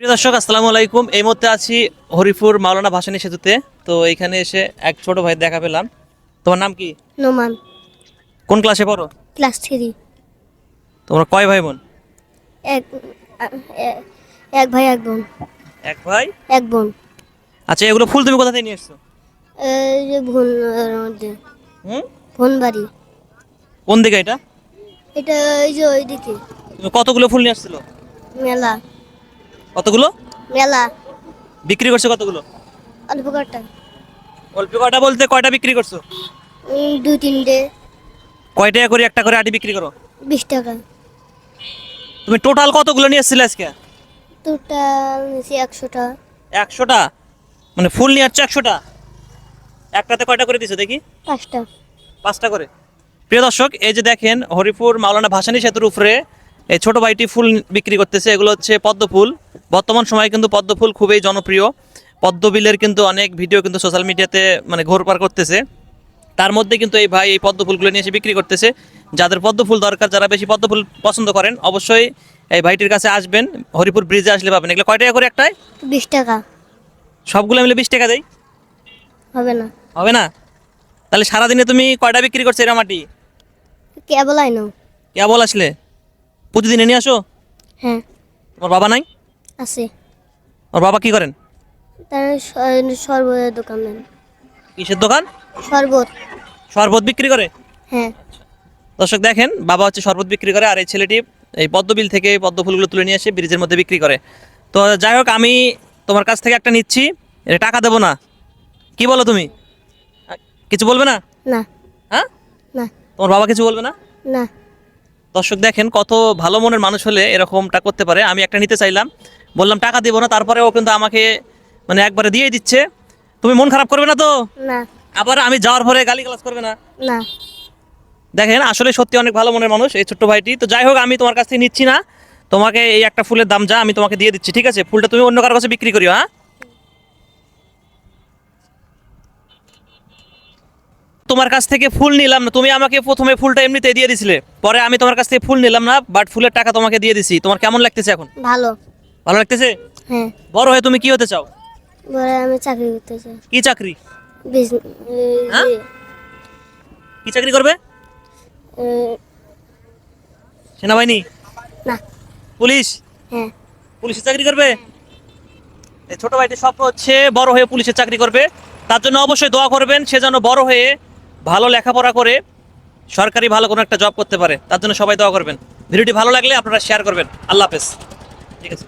প্রিয় দর্শক আসসালামু আলাইকুম। এই মুহূর্তে আছি হরিপুর মাওলানা ভাসানী সেতুতে। তো এখানে এসে এক ছোট ভাই দেখা পেলাম। তোমার নাম কি? নোমান। কোন ক্লাসে পড়ো? Class three. তোমরা কয় ভাই বোন? এক এ- এক ভাই এক বোন। এক ভাই? এক বোন। আচ্ছা এগুলো ফুল তুমি কোথা থেকে নিয়ে এসছো? এই যে বোন এর মধ্যে। হুম? বোন বাড়ি। কোন দিকে এটা? এটা এই যে ওইদিকে। তুমি কতগুলো ফুল নিয়ে আসছিল? মেলা। কতগুলো? মেলা। বিক্রি করছ কতগুলো? অল্প কটা অল্প কয়টা বলতে কয়টা বিক্রি করছ? দুই তিনটে। কয় টাকা করে একটা করে আটি বিক্রি করো? বিশ টাকা। তুমি টোটাল কতগুলো নিয়ে এসেছিলে আজকে? টোটাল নিয়েছি একশোটা। একশোটা? মানে ফুল নিয়ে আসছো একশোটা? একটাতে কয়টা করে দিছো দেখি? পাঁচটা। পাঁচটা করে। প্রিয় দর্শক এই যে দেখেন হরিপুর মাওলানা ভাসানী সেতুর উপরে এই ছোট ভাইটি ফুল বিক্রি করতেছে এগুলো হচ্ছে পদ্ম ফুল। বর্তমান সময়ে কিন্তু পদ্ম ফুল খুবই জনপ্রিয়। পদ্মবিলের কিন্তু অনেক ভিডিও কিন্তু সোশ্যাল মিডিয়াতে মানে ঘোরপার করতেছে। তার মধ্যে কিন্তু এই ভাই এই পদ্ম ফুলগুলো নিয়ে এসে বিক্রি করতেছে। যাদের পদ্ম ফুল দরকার যারা বেশি পদ্ম ফুল পছন্দ করেন অবশ্যই এই ভাইটির কাছে আসবেন। হরিপুর ব্রিজে আসলে পাবেন। এগুলো কয় টাকা করে একটাই বিশ টাকা। সবগুলো মিলে বিশ টাকা দেয় হবে না। হবে না? তাহলে সারাদিনে তুমি কয়টা বিক্রি করছ এরা মাটি? কেবল আইনো। কেবল আসলে? প্রতিদিনে এনে আসো? হ্যাঁ। তোমার বাবা নাই? আছে। ওর বাবা কি করেন? তার শরবতের দোকান দেন। কিসের দোকান? শরবত। শরবত বিক্রি করে? হ্যাঁ। দর্শক দেখেন বাবা হচ্ছে শরবত বিক্রি করে আর এই ছেলেটি এই পদ্মবিল থেকে পদ্ম ফুলগুলো তুলে নিয়ে এসে ব্রিজের মধ্যে বিক্রি করে। তো যাই হোক আমি তোমার কাছ থেকে একটা নিচ্ছি। এটা টাকা দেবো না। কি বলো তুমি? কিছু বলবে না? না। হ্যাঁ? না। তোমার বাবা কিছু বলবে না? না। দর্শক দেখেন কত ভালো মনের মানুষ হলে এরকমটা করতে পারে। আমি একটা নিতে চাইলাম। বললাম টাকা দিব না। তারপরে ও কিন্তু আমাকে মানে একবারে দিয়ে দিচ্ছে। তুমি মন খারাপ করবে না তো? না। আবার আমি যাওয়ার পরে গালি করবে না? না। দেখেন আসলে সত্যি অনেক ভালো মনের মানুষ এই ছোট্ট ভাইটি। তো যাই হোক আমি তোমার কাছ থেকে নিচ্ছি না। তোমাকে এই একটা ফুলের দাম যা আমি তোমাকে দিয়ে দিচ্ছি ঠিক আছে? ফুলটা তুমি অন্য কারোর কাছে বিক্রি করিও হ্যাঁ? তোমার কাছ থেকে ফুল নিলাম না। তুমি আমাকে প্রথমে ফুলটা এমনিতে দিয়ে দিছিলে। পরে আমি তোমার কাছ থেকে ফুল নিলাম না বাট ফুলের টাকা তোমাকে দিয়ে দিছি। তোমার কেমন লাগতেছে এখন? ভালো। ভালো লাগতেছে? হ্যাঁ। বড় হয়ে তুমি কি হতে চাও? বলে আমি চাকরি করতে চাই। কি চাকরি? বিজনেস হ্যাঁ? কি চাকরি করবে? সেনাবাহিনী? না। পুলিশ? হ্যাঁ। পুলিশের চাকরি করবে? এই ছোট ভাইটির স্বপ্ন হচ্ছে বড় হয়ে পুলিশের চাকরি করবে। তার জন্য অবশ্যই দোয়া করবেন সে যেন বড় হয়ে ভালো লেখাপড়া করে সরকারি ভালো কোনো একটা জব করতে পারে, তার জন্য সবাই দোয়া করবেন। ভিডিওটি ভালো লাগলে আপনারা শেয়ার করবেন। আল্লাহ হাফেজ। ঠিক আছে।